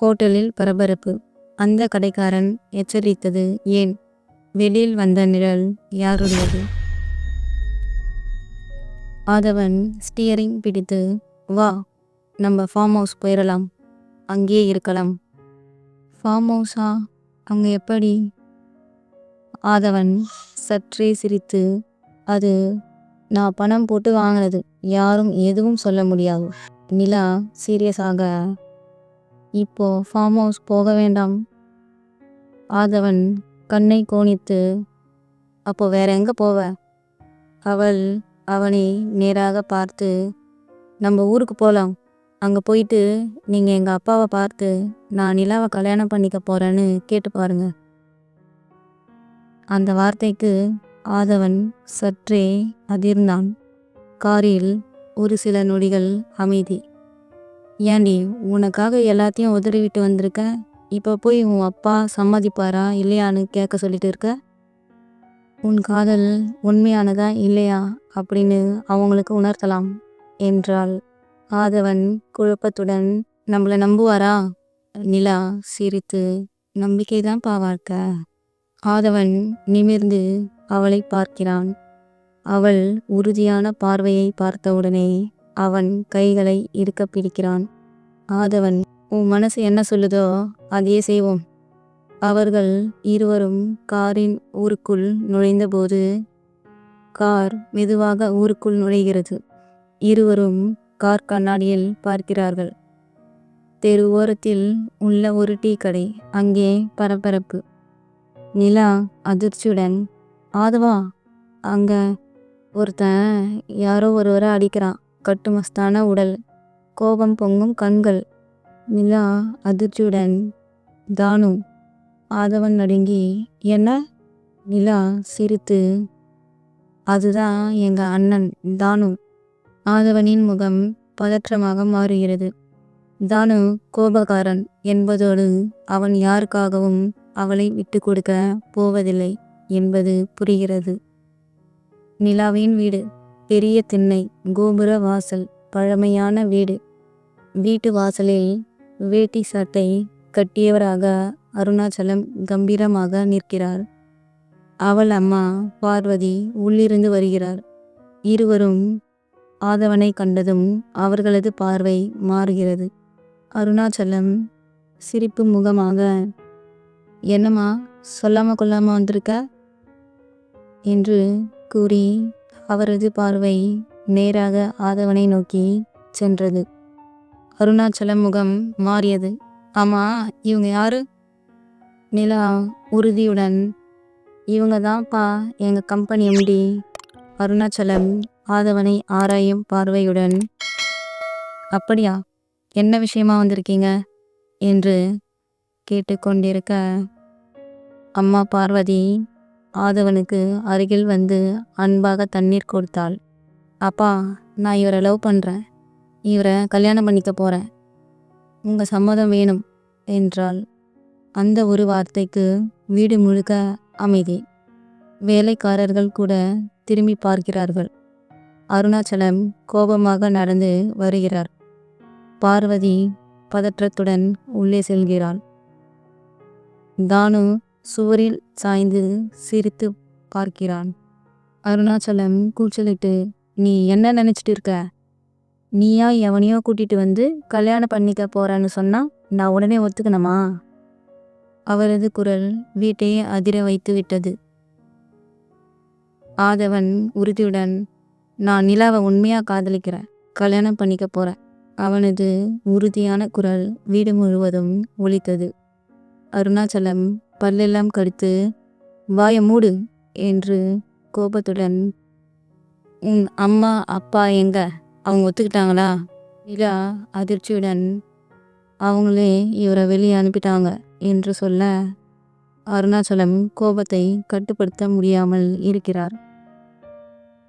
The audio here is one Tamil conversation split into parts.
ஹோட்டலில் பரபரப்பு. அந்த கடைக்காரன் எச்சரித்தது ஏன்? வெளியில் வந்த நிழல் யாருடையது? ஆதவன் ஸ்டியரிங் பிடித்து வா நம்ம ஃபார்ம் ஹவுஸ் போயிடலாம் அங்கேயே இருக்கலாம். ஃபார்ம் ஹவுஸா அங்கே எப்படி? ஆதவன் சற்றே சிரித்து அது நான் பணம் போட்டு வாங்கினது. யாரும் எதுவும் சொல்ல முடியாது. நிலா சீரியஸாக இப்போ ஃபார்ம் ஹவுஸ் போக வேண்டாம். ஆதவன் கண்ணை கோணித்து அப்போ வேற எங்க போவ? அவள் அவனை நேராக பார்த்து நம்ம ஊருக்கு போகலாம் அங்கே போயிட்டு நீங்கள் எங்கள் அப்பாவை பார்த்து நான் நிலாவை கல்யாணம் பண்ணிக்க போகிறேன்னு கேட்டு பாருங்க. அந்த வார்த்தைக்கு ஆதவன் சற்றே அதிர்ந்தான். காரில் ஒரு சில நொடிகள் அமைதி. ஏண்டி உனக்காக எல்லாத்தையும் உதறிவிட்டு வந்திருக்க? இப்போ போய் உன் அப்பா சம்மதிப்பாரா இல்லையான்னு கேட்க சொல்லிட்டு இருக்க? உன் காதல் உண்மையானதா இல்லையா? அப்படின்னு அவங்களுக்கு உணர்த்தலாம் என்றாள். ஆதவன் குழப்பத்துடன் நம்மளை நம்புவாரா? நிலா சிரித்து நம்பிக்கைதான் பாவார்க்க ஆதவன் நிமிர்ந்து அவளை பார்க்கிறான். அவள் உறுதியான பார்வையை பார்த்தவுடனே அவன் கைகளை இருக்க பிடிக்கிறான். ஆதவன் உன் மனசு என்ன சொல்லுதோ அதையே செய்வோம். அவர்கள் இருவரும் காரின் ஊருக்குள் நுழைந்தபோது கார் மெதுவாக ஊருக்குள் நுழைகிறது. இருவரும் கார் கண்ணாடியில் பார்க்கிறார்கள். தெரு ஓரத்தில் உள்ள ஒரு டீ கடை அங்கே பரபரப்பு. நிலா அதிர்ச்சியுடன் ஆதவா அங்க ஒருத்தன் யாரோ ஒருவரை அடிக்கிறான். கட்டுமஸ்தான உடல். கோபம் பொங்கும் கண்கள். நிலா அதிர்ச்சியுடன் தானு ஆதவன் நடுங்கி என்ன? நிலா சிரித்து அதுதான் எங்க அண்ணன் தானு. ஆதவனின் முகம் பதற்றமாக மாறுகிறது. தானு கோபக்காரன் என்பதோடு அவன் யாருக்காகவும் அவளை விட்டு கொடுக்க போவதில்லை என்பது புரிகிறது. நிலாவின் வீடு பெரிய திண்ணை கோபுர வாசல். பழமையான வீடு. வீட்டு வாசலில் வேட்டி சட்டை கட்டியவராக அருணாச்சலம் கம்பீரமாக நிற்கிறார். அவள் அம்மா பார்வதி உள்ளிருந்து வருகிறார். இருவரும் ஆதவனை கண்டதும் அவர்களது பார்வை மாறுகிறது. அருணாச்சலம் சிரிப்பு முகமாக என்னம்மா சொல்லாம கொள்ளாம வந்திருக்க? என்று கூறி அவரது பார்வை நேராக ஆதவனை நோக்கி சென்றது. அருணாச்சலம் முகம் மாறியது. ஆமா இவங்க யாரு? நிலா உறுதியுடன் இவங்க தான்ப்பா எங்க கம்பெனி எம்டி அருணாச்சலம் ஆதவனை ஆராயும் பார்வையுடன் அப்படியா? என்ன விஷயமா வந்திருக்கீங்க? என்று கேட்டுக்கொண்டிருக்க அம்மா பார்வதி ஆதவனுக்கு அருகில் வந்து அன்பாக தண்ணீர் கொடுத்தாள். அப்பா நான் இவரை லவ் பண்ணுறேன் இவரை கல்யாணம் பண்ணிக்க போகிறேன் உங்கள் சம்மதம் வேணும் என்றாள். அந்த ஒரு வார்த்தைக்கு வீடு முழுக்க அமைதி. வேலைக்காரர்கள் கூட திரும்பி பார்க்கிறார்கள். அருணாச்சலம் கோபமாக நடந்து வருகிறார். பார்வதி பதற்றத்துடன் உள்ளே செல்கிறாள். தானு சுவரில் சாய்ந்து சிரித்து பார்க்கிறான். அருணாச்சலம் கூச்சலிட்டு நீ என்ன நினைச்சிட்டு இருக்க? நீயா எவனையோ கூட்டிட்டு வந்து கல்யாணம் பண்ணிக்க போறேன்னு சொன்னா நான் உடனே ஒத்துக்கணுமா? அவரது குரல் வீட்டையே அதிர வைத்து விட்டது. ஆதவன் உறுதியுடன் நான் நிலாவை உண்மையா காதலிக்கிறேன். கல்யாணம் பண்ணிக்க போறேன். அவனது உறுதியான குரல் வீடு முழுவதும் ஒலித்தது. அருணாச்சலம் பல்லெல்லாம் கடித்து வாய மூடு என்று கோபத்துடன் உன் அம்மா அப்பா எங்க? அவங்க ஒத்துக்கிட்டாங்களா? நிலா அதிர்ச்சியுடன் அவங்களே இவரை வெளியே அனுப்பிட்டாங்க என்று சொல்ல அருணாச்சலம் கோபத்தை கட்டுப்படுத்த முடியாமல் இருக்கிறார்.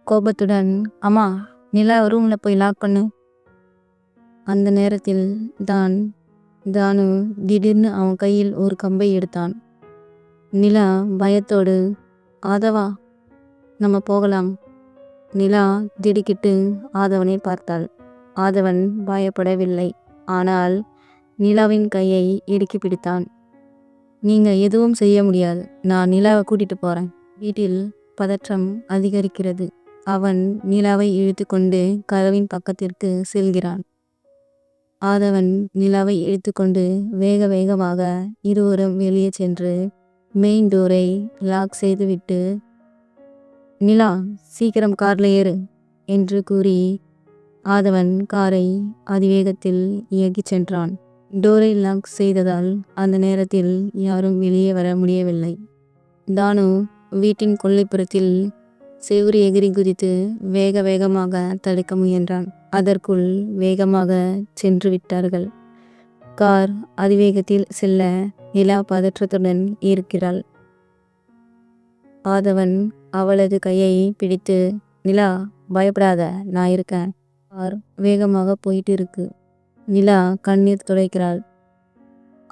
கோபத்துடன் அம்மா நிலா ரூமில் போய் லாக் பண்ணு. அந்த நேரத்தில் தான் தானு திடீர்னு அவன் கையில் ஒரு கம்பை எடுத்தான். நிலா பயத்தோடு ஆதவா நம்ம போகலாம். நிலா திடுக்கிட்டு ஆதவனை பார்த்தாள். ஆதவன் பயப்படவில்லை. ஆனால் நிலாவின் கையை இடுக்கி பிடித்தான். நீங்க எதுவும் செய்ய முடியாது. நான் நிலாவை கூட்டிட்டு போறேன். வீட்டில் பதற்றம் அதிகரிக்கிறது. அவன் நிலாவை இழுத்து கொண்டு கதவின் பக்கத்திற்கு செல்கிறான். ஆதவன் நிலாவை இழுத்துக்கொண்டு வேக வேகமாக இருவரும் வெளியே சென்று மெயின் டோரை லாக் செய்துவிட்டு நிலா சீக்கிரம் கார்ல ஏறு என்று கூறி ஆதவன் காரை அதிவேகத்தில் இயக்கிச் சென்றான். டோரை லாக் செய்ததால் அந்த நேரத்தில் யாரும் வெளியே வர முடியவில்லை. தானு வீட்டின் கொல்லைப்புறத்தில் செவுறு எகிரி குதித்து வேக வேகமாக தடுக்க முயன்றான். அதற்குள் வேகமாக சென்று விட்டார்கள். கார் அதிவேகத்தில் செல்ல நிலா பதற்றத்துடன் இருக்கிறாள். ஆதவன் அவளது கையை பிடித்து நிலா பயப்படாத நான் இருக்கேன். கார் வேகமாக போயிட்டு இருக்கு நிலா கண்ணீர் துடைக்கிறாள்.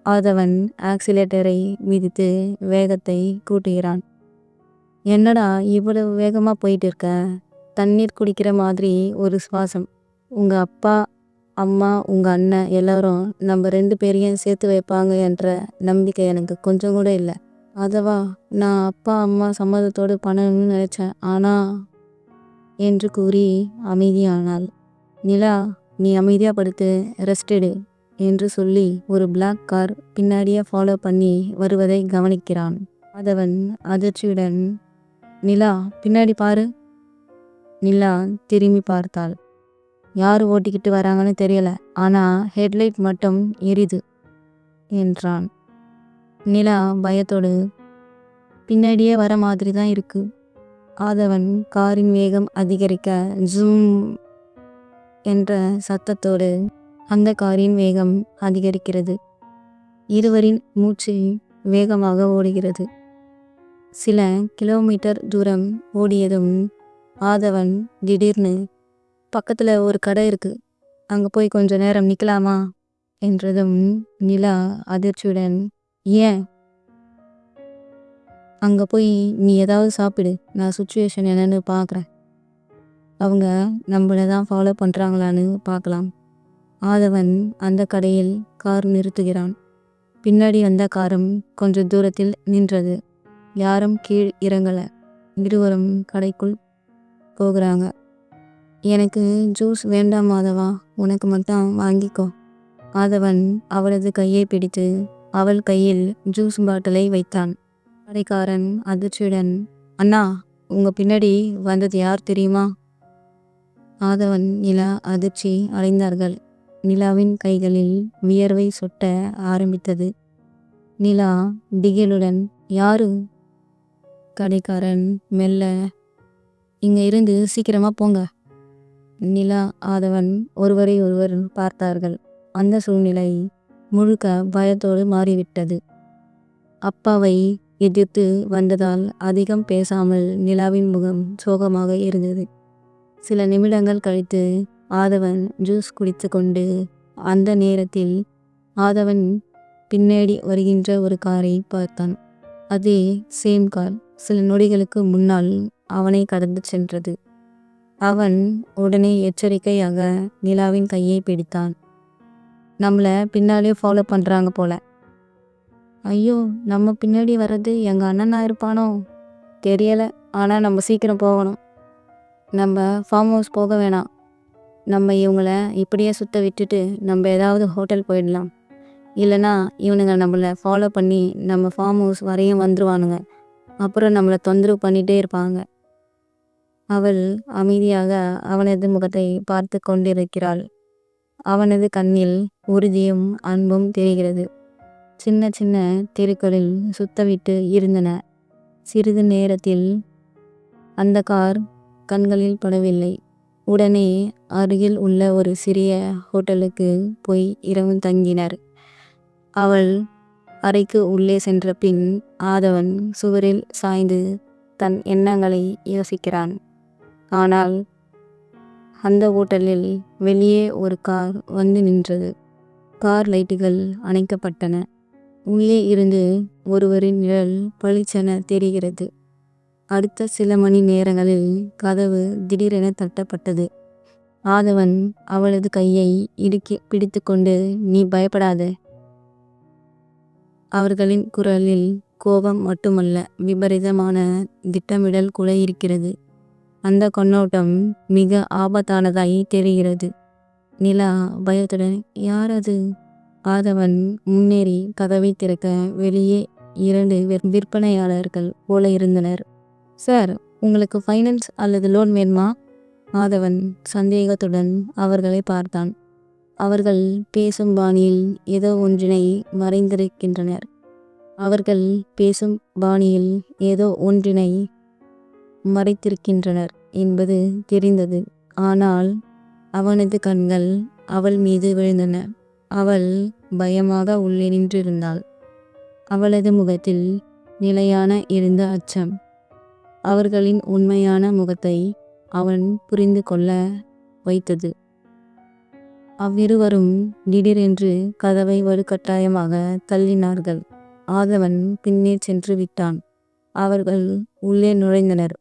ஆதவன் ஆக்சிலேட்டரை மிதித்து வேகத்தை கூட்டுகிறான். என்னடா இவ்வளவு வேகமாக போயிட்டு இருக்க தண்ணீர் குடிக்கிற மாதிரி ஒரு சுவாசம். உங்கள் அப்பா அம்மா உங்கள் அண்ணன் எல்லாரும் நம்ம ரெண்டு பேரையும் சேர்த்து வைப்பாங்க என்ற நம்பிக்கை எனக்கு கொஞ்சம் கூட இல்லை. அதவா நான் அப்பா அம்மா சம்மதத்தோடு பண்ணணும்னு நினைச்சேன். ஆனா என்று கூறி அமைதியானாள். நிலா நீ அமைதியாக படுத்து ரெஸ்ட் என்று சொல்லி ஒரு பிளாக் கார் பின்னாடியே ஃபாலோ பண்ணி வருவதை கவனிக்கிறான். அதவன் அதிர்ச்சியுடன் நிலா பின்னாடி பாரு. நிலா திரும்பி பார்த்தாள். யார் ஓட்டிக்கிட்டு வராங்கன்னு தெரியல ஆனால் ஹெட்லைட் மட்டும் எரிது என்றான். நிலா பயத்தோடு பின்னாடியே வர மாதிரி தான் இருக்கு. ஆதவன் காரின் வேகம் அதிகரிக்க ஜூம் என்ற சத்தத்தோடு அந்த காரின் வேகம் அதிகரிக்கிறது. இருவரின் மூச்சு வேகமாக ஓடுகிறது. சில கிலோமீட்டர் தூரம் ஓடியதும் ஆதவன் திடீர்னு பக்கத்தில் ஒரு கடை இருக்கு. அங்கே போய் கொஞ்ச நேரம் நிற்கலாமா என்றதும் நிலா அதிர்ச்சியுடன் ஏன்? அங்கே போய் நீ ஏதாவது சாப்பிடு. நான் சுச்சுவேஷன் என்னன்னு பார்க்குறேன் அவங்க நம்மளை தான் ஃபாலோ பண்ணுறாங்களான்னு பார்க்கலாம் ஆதவன் அந்த கடையில் கார் நிறுத்துகிறான். பின்னாடி வந்த காரும் கொஞ்சம் தூரத்தில் நின்றது. யாரும் கீழ் இறங்கலை. இருவரும் கடைக்குள் போகிறாங்க. எனக்கு ஜூஸ் வேண்டாம் மாதவா உனக்கு மட்டும் வாங்கிக்கோ. ஆதவன் அவளது கையை பிடித்து அவள் கையில் ஜூஸ் பாட்டிலை வைத்தான். கடைக்காரன் அதிர்ச்சியுடன் அண்ணா உங்க பின்னாடி வந்தது யார் தெரியுமா? ஆதவன் நிலா அதிர்ச்சி அடைந்தார்கள். நிலாவின் கைகளில் வியர்வை சொட்ட ஆரம்பித்தது. நிலா திகிலுடன் யாரு? கடைக்காரன் மெல்ல இங்க இருந்து சீக்கிரமா போங்க. நிலா ஆதவன் ஒருவரை ஒருவர் பார்த்தார்கள். அந்த சூழ்நிலை முழுக்க பயத்தோடு மாறிவிட்டது. அப்பாவை எதிர்த்து வந்ததால் அதிகம் பேசாமல் நிலாவின் முகம் சோகமாக இருந்தது. சில நிமிடங்கள் கழித்து ஆதவன் ஜூஸ் குடித்து கொண்டு அந்த நேரத்தில் ஆதவன் பின்னாடி வருகின்ற ஒரு காரை பார்த்தான். அதே சேம் கார். சில நொடிகளுக்கு முன்னால் அவனை கடந்து சென்றது. அவன் உடனே எச்சரிக்கையாக நிலாவின் கையை பிடித்தான். நம்மளை பின்னாலேயே ஃபாலோ பண்ணுறாங்க போல. ஐயோ நம்ம பின்னாடி வர்றது எங்கள் அண்ணனா இருப்பானோ? தெரியலை. ஆனால் நம்ம சீக்கிரம் போகணும். நம்ம ஃபார்ம் ஹவுஸ் போக வேணாம். நம்ம இவங்களை இப்படியே சுத்த விட்டுட்டு நம்ம ஏதாவது ஹோட்டல் போயிடலாம். இல்லைனா இவனுங்க நம்மளை ஃபாலோ பண்ணி நம்ம ஃபார்ம் ஹவுஸ் வரையும் வந்துருவானுங்க. அப்புறம் நம்மளை தொந்தரவு பண்ணிகிட்டே இருப்பாங்க. அவள் அமைதியாக அவனது முகத்தை பார்த்து கொண்டிருக்கிறாள். அவனது கண்ணில் உறுதியும் அன்பும் தெரிகிறது. சின்ன சின்ன தெருக்களில் சுத்தவிட்டு இருந்தன. சிறிது நேரத்தில் அந்த கார் கண்களில் படவில்லை. உடனே அருகில் உள்ள ஒரு சிறிய ஹோட்டலுக்கு போய் இரவு தங்கினர். அவள் அறைக்கு உள்ளே சென்ற பின் ஆதவன் சுவரில் சாய்ந்து தன் எண்ணங்களை யோசிக்கிறான். ஆனால் அந்த ஓட்டலில் வெளியே ஒரு கார் வந்து நின்றது. கார் லைட்டுகள் அணைக்கப்பட்டன. உள்ளே இருந்து ஒருவரின் நிழல் பளிச்சென தெரிகிறது. அடுத்த சில மணி நேரங்களில் கதவு திடீரென தட்டப்பட்டது. ஆதவன் அவளது கையை இறுக்கி பிடித்துக்கொண்டு நீ பயப்படாதே. அவர்களின் குரலில் கோபம் மட்டுமல்ல விபரீதமான திட்டமிடல் கூட இருக்கிறது. அந்த கண்ணோட்டம் மிக ஆபத்தானதாய் தெரிகிறது. நிலா பயத்துடன் யார் அது ஆதவன் முன்னேறி கதவை திறக்க வெளியே இரண்டு விற்பனையாளர்கள் போல இருந்தனர். சார் உங்களுக்கு ஃபைனான்ஸ் அல்லது லோன் வேணுமா? ஆதவன் சந்தேகத்துடன் அவர்களை பார்த்தான். அவர்கள் பேசும் பாணியில் ஏதோ ஒன்றினை மறைந்திருக்கின்றனர். அவர்கள் பேசும் பாணியில் ஏதோ ஒன்றினை மறைத்திருக்கின்றனர் என்பது தெரிந்தது. ஆனால் அவனது கண்கள் அவள் மீது விழுந்தன. அவள் பயமாக உள்ளே நின்றிருந்தாள். அவளது முகத்தில் நிலையான இருந்த அச்சம். அவர்களின் உண்மையான முகத்தை அவன் புரிந்து கொள்ள வைத்தது. அவ்விருவரும் திடீரென்று கதவை வலுக்கட்டாயமாக தள்ளினார்கள். ஆதவன் பின்னே சென்று விட்டான். அவர்கள் உள்ளே நுழைந்தனர்.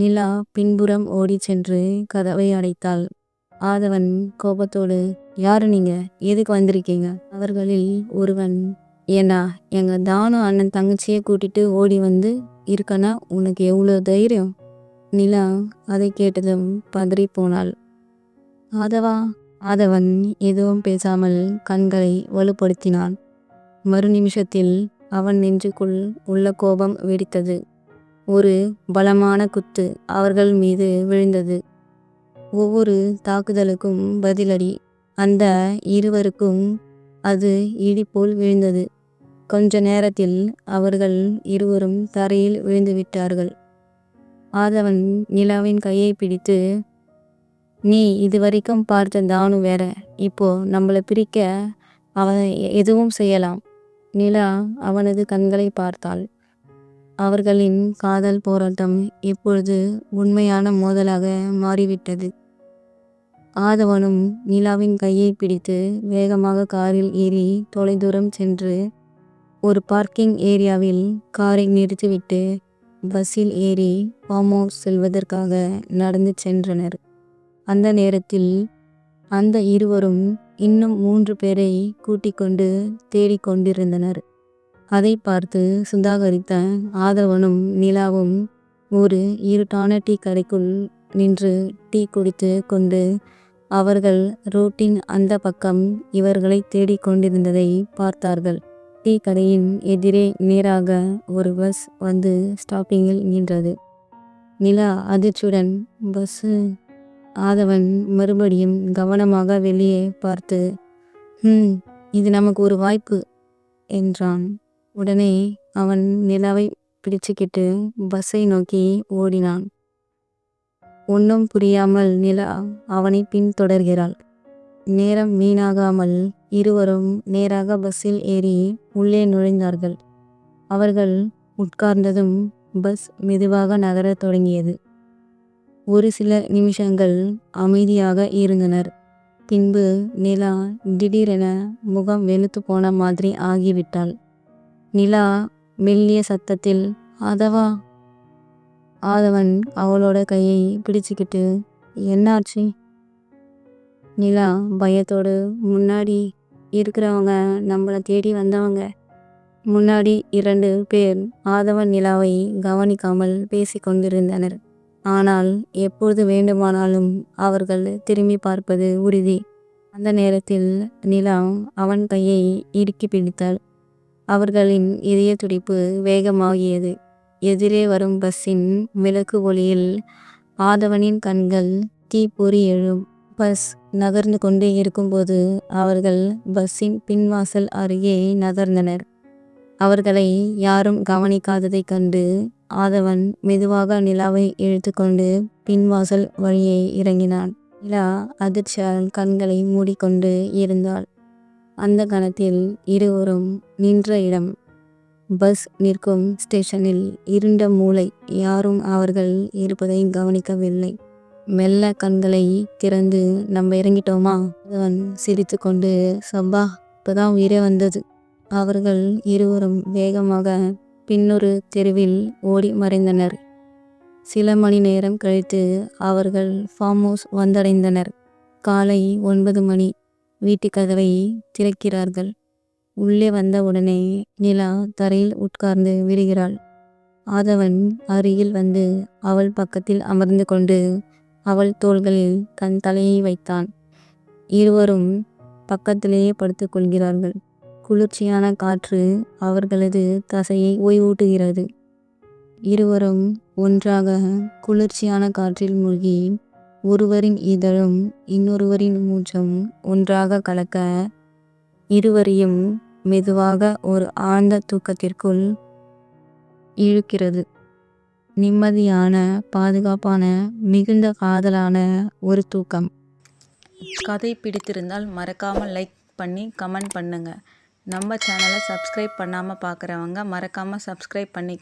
நிலா பின்புறம் ஓடிச் சென்று கதவை அடைத்தாள். ஆதவன் கோபத்தோடு யாரு நீங்க? எதுக்கு வந்திருக்கீங்க? அவர்களில் ஒருவன் ஏண்டா எங்க தானு அண்ணன் தங்கச்சியை கூட்டிட்டு ஓடி வந்து இருக்கனா? உனக்கு எவ்வளோ தைரியம்? நிலா அதை கேட்டதும் பதறி போனாள் ஆதவா? ஆதவன் எதுவும் பேசாமல் கண்களை வலுப்படுத்தினான். மறு நிமிஷத்தில் அவன் நெஞ்சுக்குள் உள்ள கோபம் வெடித்தது. ஒரு பலமான குத்து அவர்கள் மீது விழுந்தது. ஒவ்வொரு தாக்குதலுக்கும் பதிலடி. அந்த இருவருக்கும் அது இடி போல் விழுந்தது. கொஞ்ச நேரத்தில் அவர்கள் இருவரும் தரையில் விழுந்துவிட்டார்கள் ஆதவன் நிலாவின் கையை பிடித்து நீ இதுவரைக்கும் பார்த்த தானு வேற. இப்போ நம்மளை பிரிக்க அவன் எதுவும் செய்யலாம். நிலா அவனது கண்களை பார்த்தாள். அவர்களின் காதல் போராட்டம் இப்பொழுது உண்மையான மோதலாக மாறிவிட்டது. ஆதவனும் நிலாவின் கையை பிடித்து வேகமாக காரில் ஏறி தொலைதூரம் சென்று ஒரு பார்க்கிங் ஏரியாவில் காரை நிறுத்திவிட்டு பஸ்ஸில் ஏறி ஃபார்ம் ஹவுஸ் செல்வதற்காக நடந்து சென்றனர். அந்த நேரத்தில் அந்த இருவரும் இன்னும் மூன்று பேரை கூட்டிக் கொண்டு தேடிக்கொண்டிருந்தனர். அதை பார்த்து சுதாகரித்த ஆதவனும் நிலாவும் ஒரு இருட்டான டீ கடைக்குள் நின்று டீ குடித்து கொண்டு அவர்கள் ரோட்டின் அந்த பக்கம் இவர்களை தேடிக் கொண்டிருந்ததை பார்த்தார்கள். டீ கடையின் எதிரே நேராக ஒரு பஸ் வந்து ஸ்டாப்பிங்கில் நின்றது. நிலா அதிர்ச்சியுடன் பஸ்ஸு ஆதவன் மறுபடியும் கவனமாக வெளியே பார்த்து ம் இது நமக்கு ஒரு வாய்ப்பு என்றான். உடனே அவன் நிலாவை பிடிச்சுக்கிட்டு பஸ்ஸை நோக்கி ஓடினான். ஒன்றும் புரியாமல் நிலா அவனை பின்தொடர்கிறாள். நேரம் வீணாகாமல் இருவரும் நேராக பஸ்ஸில் ஏறி உள்ளே நுழைந்தார்கள். அவர்கள் உட்கார்ந்ததும் பஸ் மெதுவாக நகரத் தொடங்கியது. ஒரு சில நிமிஷங்கள் அமைதியாக இருந்தனர். பின்பு நிலா திடீரென முகம் வெளுத்து போன மாதிரி ஆகிவிட்டாள். நிலா மெல்லிய சத்தத்தில் ஆதவா? ஆதவன் அவளோட கையை பிடிச்சுக்கிட்டு என்னாச்சு? நிலா பயத்தோடு முன்னாடி இருக்கிறவங்க நம்மளை தேடி வந்தவங்க. முன்னாடி இரண்டு பேர் ஆதவன் நிலாவை கவனிக்காமல் பேசி கொண்டிருந்தனர். ஆனால் எப்பொழுது வேண்டுமானாலும் அவர்கள் திரும்பி பார்ப்பது உறுதி. அந்த நேரத்தில் நிலா அவன் கையை இறுக்கி பிடித்தாள். அவர்களின் இதய துடிப்பு வேகமாகியது. எதிரே வரும் பஸ்ஸின் விளக்கு ஒளியில் ஆதவனின் கண்கள் தீப்பொறி எழும். பஸ் நகர்ந்து கொண்டே இருக்கும்போது அவர்கள் பஸ்ஸின் பின்வாசல் அருகே நகர்ந்தனர். அவர்களை யாரும் கவனிக்காததைக் கண்டு ஆதவன் மெதுவாக நிலாவை இழுத்துக்கொண்டு பின்வாசல் வழியை இறங்கினான். நிலா அதிர்ச்சியால் கண்களை மூடிக்கொண்டு இருந்தாள். அந்த கணத்தில் இருவரும் நின்ற இடம். பஸ் நிற்கும் ஸ்டேஷனில் இருண்ட மூளை யாரும் அவர்கள் இருப்பதை கவனிக்கவில்லை. மெல்ல கண்களை திறந்து நம்ம இறங்கிட்டோமா? அவன் சிரித்து கொண்டு சப்பா இப்போதான் உயிரே வந்தது. அவர்கள் இருவரும் வேகமாக பின்னொரு தெருவில் ஓடி மறைந்தனர். சில மணி நேரம் கழித்து அவர்கள் ஃபார்ம் ஹவுஸ் வந்தடைந்தனர். காலை ஒன்பது மணி. வீட்டு கதவை திறக்கிறார்கள். உள்ளே வந்த உடனே நிலா தரையில் உட்கார்ந்து விடுகிறாள் ஆதவன் அருகில் வந்து அவள் பக்கத்தில் அமர்ந்து கொண்டு அவள் தோள்களில் தன் தலையை வைத்தான். இருவரும் பக்கத்திலேயே படுத்துக் கொள்கிறார்கள். குளிர்ச்சியான காற்று அவர்களது தசையை ஓய்வூட்டுகிறது. இருவரும் ஒன்றாக குளிர்ச்சியான காற்றில் மூழ்கி ஒருவரின் இதழும் இன்னொருவரின் மூச்சும் ஒன்றாக கலக்க இருவரையும் மெதுவாக ஒரு ஆழ்ந்த தூக்கத்திற்குள் இழுக்கிறது. நிம்மதியான பாதுகாப்பான மிகுந்த காதலான ஒரு தூக்கம். கதை பிடித்திருந்தால் மறக்காமல் லைக் பண்ணி கமெண்ட் பண்ணுங்கள் நம்ம சேனலை சப்ஸ்கிரைப் பண்ணாமல் பார்க்குறவங்க மறக்காமல் சப்ஸ்கிரைப் பண்ணிக்க